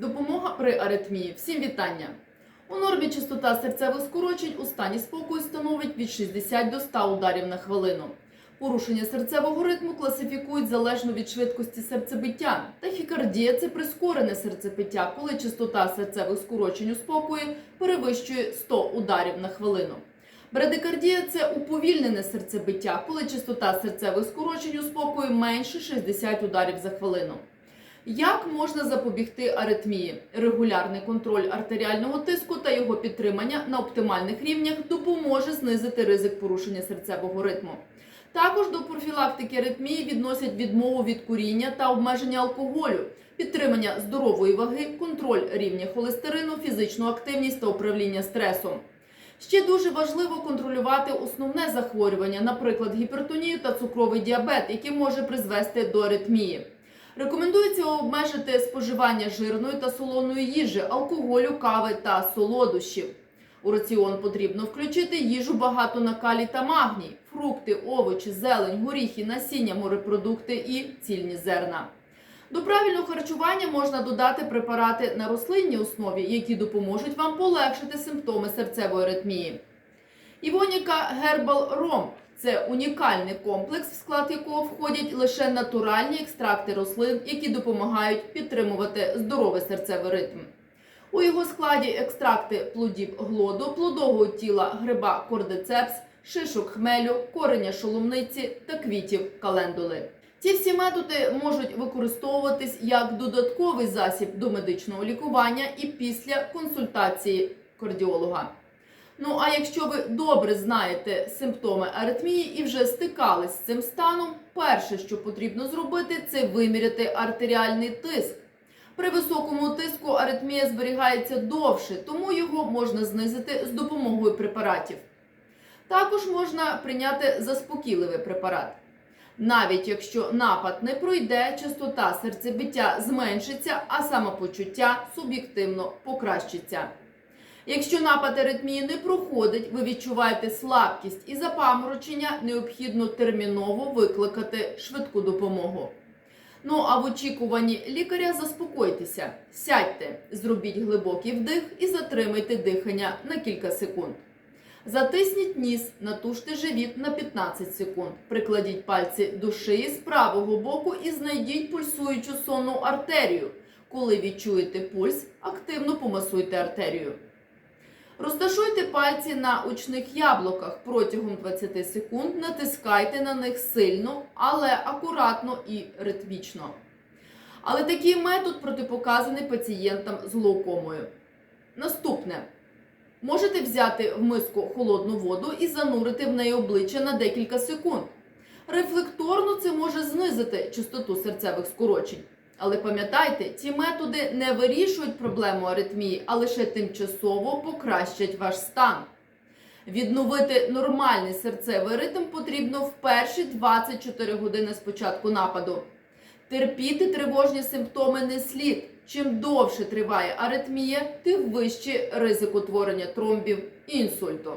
Допомога при аритмії. Всім вітання. У нормі частота серцевих скорочень у стані спокою становить від 60 до 100 ударів на хвилину. Порушення серцевого ритму класифікують залежно від швидкості серцебиття. Тахікардія – це прискорене серцебиття, коли частота серцевих скорочень у спокої перевищує 100 ударів на хвилину. Брадикардія – це уповільнене серцебиття, коли частота серцевих скорочень у спокої менше 60 ударів за хвилину. Як можна запобігти аритмії? Регулярний контроль артеріального тиску та його підтримання на оптимальних рівнях допоможе знизити ризик порушення серцевого ритму. Також до профілактики аритмії відносять відмову від куріння та обмеження алкоголю, підтримання здорової ваги, контроль рівня холестерину, фізичну активність та управління стресом. Ще дуже важливо контролювати основне захворювання, наприклад, гіпертонію та цукровий діабет, який може призвести до аритмії. Рекомендується обмежити споживання жирної та солоної їжі, алкоголю, кави та солодощів. У раціон потрібно включити їжу багато на калій та магній, фрукти, овочі, зелень, горіхи, насіння, морепродукти і цільні зерна. До правильного харчування можна додати препарати на рослинній основі, які допоможуть вам полегшити симптоми серцевої аритмії. Івоніка Гербал Ром це унікальний комплекс, в склад якого входять лише натуральні екстракти рослин, які допомагають підтримувати здоровий серцевий ритм. У його складі екстракти плодів глоду, плодового тіла гриба кордицепс, шишок хмелю, кореня шоломниці та квітів календули. Ці всі методи можуть використовуватись як додатковий засіб до медичного лікування і після консультації кардіолога. Ну а якщо ви добре знаєте симптоми аритмії і вже стикались з цим станом, перше, що потрібно зробити, це виміряти артеріальний тиск. При високому тиску аритмія зберігається довше, тому його можна знизити з допомогою препаратів. Також можна прийняти заспокійливий препарат. Навіть якщо напад не пройде, частота серцебиття зменшиться, а самопочуття суб'єктивно покращиться. Якщо напад аритмії не проходить, ви відчуваєте слабкість і запаморочення, необхідно терміново викликати швидку допомогу. Ну а в очікуванні лікаря заспокойтеся, сядьте, зробіть глибокий вдих і затримайте дихання на кілька секунд. Затисніть ніс, натужте живіт на 15 секунд. Прикладіть пальці до шиї з правого боку і знайдіть пульсуючу сонну артерію. Коли відчуєте пульс, активно помасуйте артерію. Розташуйте пальці на очних яблуках протягом 20 секунд, натискайте на них сильно, але акуратно і ритмічно. Але такий метод протипоказаний пацієнтам з глаукомою. Наступне. Можете взяти в миску холодну воду і занурити в неї обличчя на декілька секунд. Рефлекторно це може знизити частоту серцевих скорочень. Але пам'ятайте, ці методи не вирішують проблему аритмії, а лише тимчасово покращать ваш стан. Відновити нормальний серцевий ритм потрібно в перші 24 години з початку нападу. Терпіти тривожні симптоми не слід. Чим довше триває аритмія, тим вищий ризик утворення тромбів і інсульту.